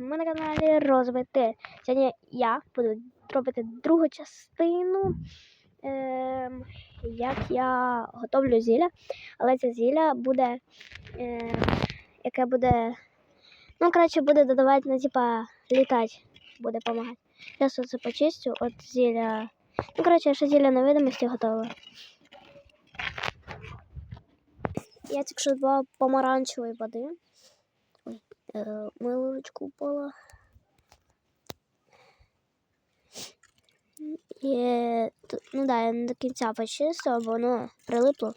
ми на каналі Розвити. Сьогодні я буду робити другу частину, ем, як я готовлю зілля. Але це зілля буде, е, яке буде, ну, коротше, буде додавати, ну, типа, літати, буде допомагати. Зараз оце почистю, от зілля. Ну, коротше, ще зілля невидимості готове. Я тільки що два помаранчевої води. Моя ложечка упала. І, ну да, я не до кінця почистила, бо воно прилипло.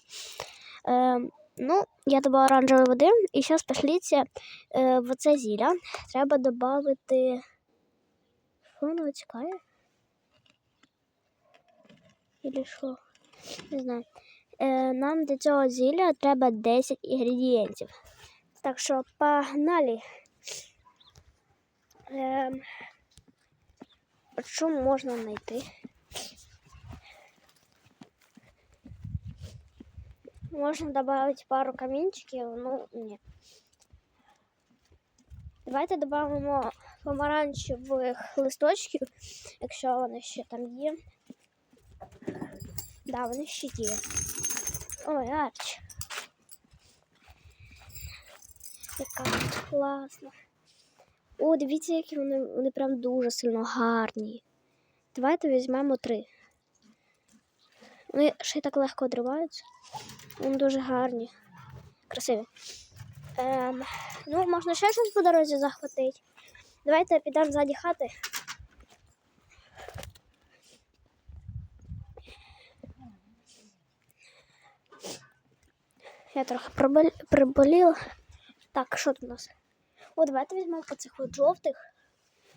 Е, ну, я додала оранжевої води, і зараз пошліться е, в оце зілля. Треба додати. Що воно витікає? Или що? Не знаю. Е, нам до цього зілля треба 10 інгредієнтів. Так що погнали. Ем, що можна знайти? Можна додати пару камінчиків, ну ні. Давайте додамо помаранчевих листочків, якщо вони ще там є. Да, вони ще є. Ой, арч. Яка класна. О, дивіться, які вони, вони прям дуже сильно гарні. Давайте візьмемо три. Вони ще й так легко одриваються. Вони дуже гарні. Красиві. Ем, ну, можна ще щось по дорозі захватити. Давайте підемо ззаді хати. Я трохи приболіла. Так, що тут у нас? О, давайте візьмемо оцих от жовтих.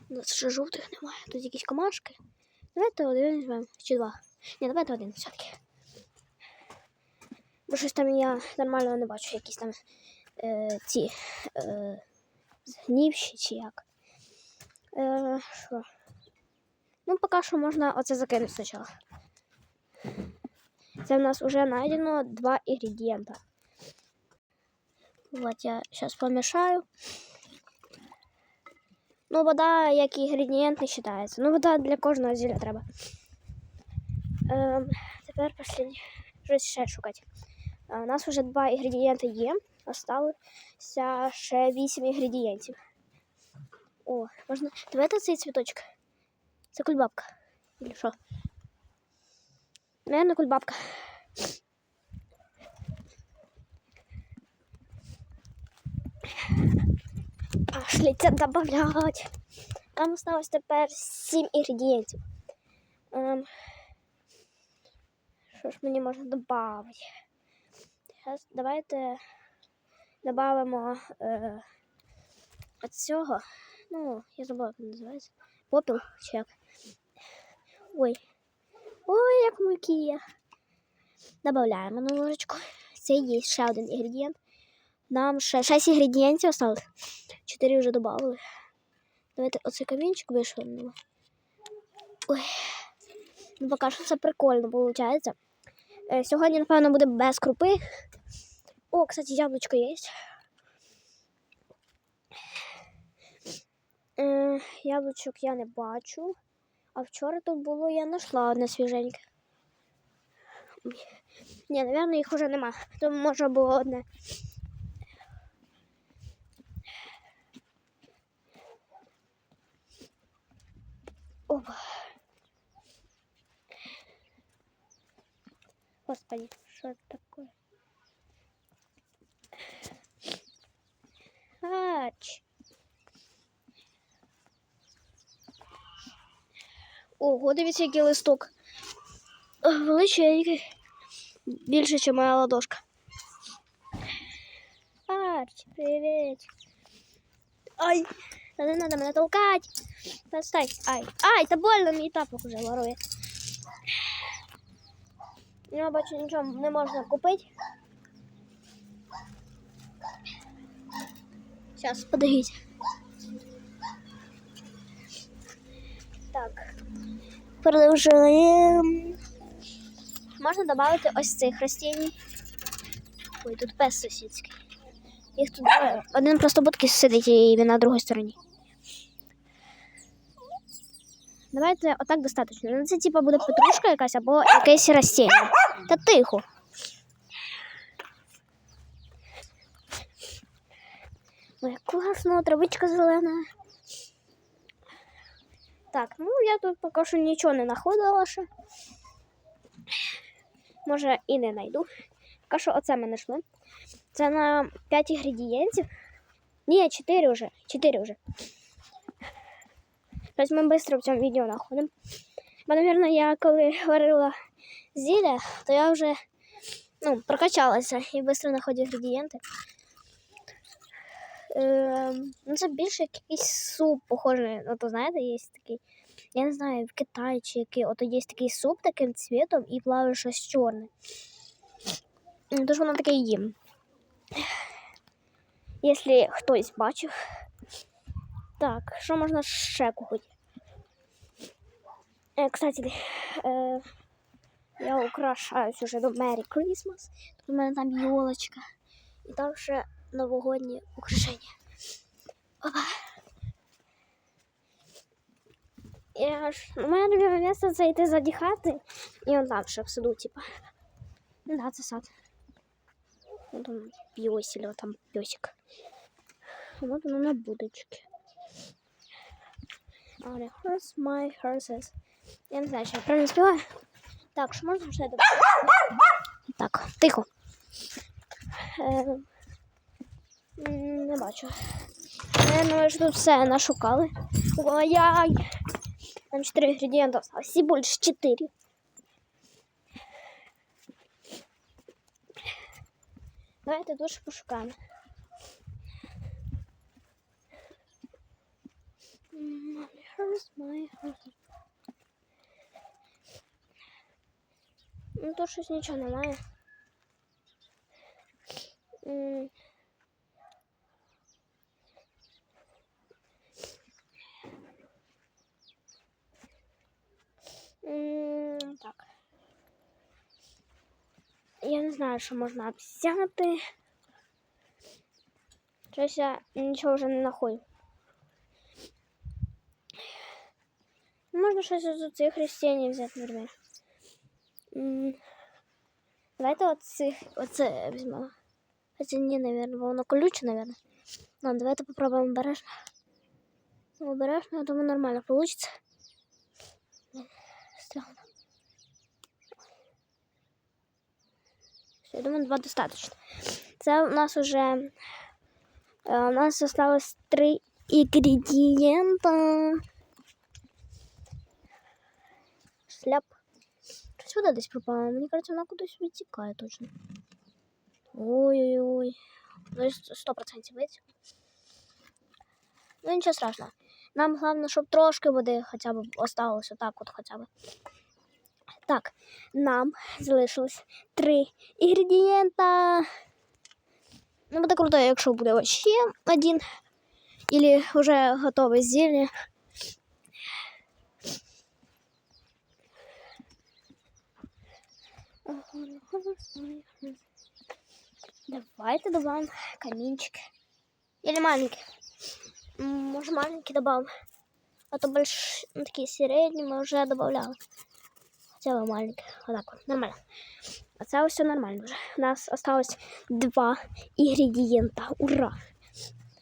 У нас ще жовтих немає. Тут якісь комашки. Давайте один візьмемо. Чи два. Ні, давайте один все-таки. Бо щось там я нормально не бачу, якісь там е, ці е, згнівші чи як. Е, що? Ну, поки що можна оце закинути спочатку. Це в нас вже знайдено два інгредієнта. Вот я сейчас помешаю. Ну, вода, як інгредієнт, не вважається. Ну, вода для кожного зілля треба. Ем, тепер посліднє. Щось ще шукати. А, у нас вже два інгредієнти є. Осталося ще вісім інгредієнтів. О, можна. Давайте цей цвіточок. Це кульбабка. Или що? Наверное, кульбабка. Пошлите добавлять. Нам осталось тепер 7 інгредієнтів. Ем, що ж мені можна додати? Зараз давайте додамо е, цього. Ну, я забула, як він називається. Попіл чи як. Ой. Ой, як мукія. Добавляємо на ложечку. Це є ще один інгредієнт. Нам ще 6 інгредієнтів осталось. 4 вже додали. Давайте оцей камінчик вишвирнемо. Ой. Ну, поки що це прикольно виходить. Е, сьогодні, напевно, буде без крупи. О, кстати, яблучко є. Е, яблучок я не бачу. А вчора тут було, я знайшла одне свіженьке. Ні, напевно, їх вже нема. Тому може було одне. Опа. Господи, что это такое? Ач. Ого, дивіться, який листок. Величенький. Більше, ніж моя ладошка. Арч, привіт. Ай, та не треба мене толкати. Постай. Ай. Ай, та больно мій тапок уже ворує. Я бачу, нічого не можна купити. Зараз, подивіться. Так. Продовжуємо. Можна додати ось цих растінь. Ой, тут пес сусідський. Їх тут двоє. Один просто будки сидить і він на другій стороні. Давайте отак достатньо. Ну, це типа буде петрушка якась або якесь растіння. Та тихо. Ой, класно, травичка зелена. Так, ну я тут поки що нічого не знаходила ще. Може і не знайду. Поки що оце ми знайшли. Це на 5 інгредієнтів. Ні, 4 вже. 4 вже. Тобто ми швидко в цьому відео знаходимо. Бо, мабуть, я коли варила зілля, то я вже ну, прокачалася і швидко знаходжу інгредієнти. Ну, це більше якийсь суп, похожий. Ну, то знаєте, є такий. Я не знаю, в Китаї чи який. Ото є такий суп таким цвітом і плаває щось чорне. М, Тож воно таке їм. Якщо хтось бачив. Так, що можна ще купити? Е, кстати, е, я украшаюсь уже до Merry Christmas. Тут у мене там елочка. І там ще новогодні украшення. Опа. Я ж, у мене любиме місце це йти заді хати, і он там ще в саду, типа. Да, це сад. Вон там пьосіло, там песик. Вот воно на будочці. Але horse my horses. Я не знаю, що я правильно співаю. Так, що можна ще додати? Так, тихо. Е, м, не бачу. Я думаю, що тут все нашукали. Ой-яй. Там 4 інгредієнти осталось. Всі більше 4. Давайте дуже пошукаємо. М, Here's my horse. Ну, тут щось нічого немає. М. М, Так. Я не знаю, що можна взяти. Щось я нічого вже не знаходжу. Можна щось з цих взяти, наприклад. М, Давайте оцих, оце візьмемо. Хотя не, наверное, воно колюче, наверное. Ладно, давайте попробуем обережно. Ну, Обережно, я думаю, нормально получится. Странно. Все, я думаю, два достаточно. Це у нас уже... е, У нас осталось три ингредиента. Вода десь пропала. Кажется, вона кудись відтікає точно. Ой-ой-ой. Ну, сто процентів витік. Ну, нічого страшного. Нам головне, щоб трошки води хоча б осталось отак от хоча б. Так, нам залишилось три інгредієнта. Ну, буде круто, якщо буде ще один. Или вже готове зілля. Давайте добавим каминчик. Или маленький. Может маленький добавим. А то больш... ну, такие средние мы уже добавляли. Хотя бы маленький. Вот так вот. Нормально. Це все нормально вже. У нас осталось два інгредієнта. Ура!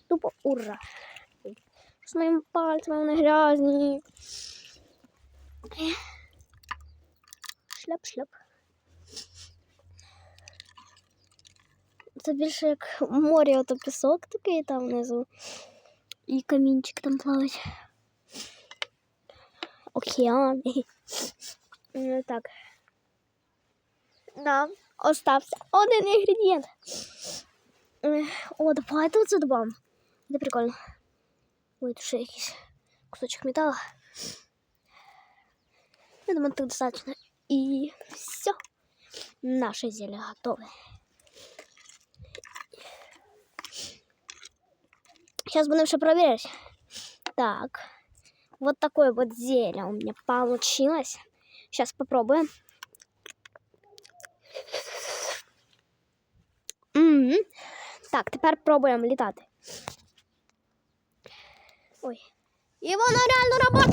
Тупо ура! З моїм пальцем вони грязні. Шляп-шляп. Це більше як море, ото пісок такий там внизу. І камінчик там плавать. Океан. Ну, так. Нам остався один інгредієнт. Е, О, давайте оце добавимо. Це прикольно. Ой, тут ще якийсь кусочок металу. Я думаю, так достатньо. І все. Наше зелье готове. Сейчас будем все проверять. Так. Вот такое вот зелье у меня получилось. Сейчас попробуем. М. Так, тепер пробуємо літати. Ой. І воно реально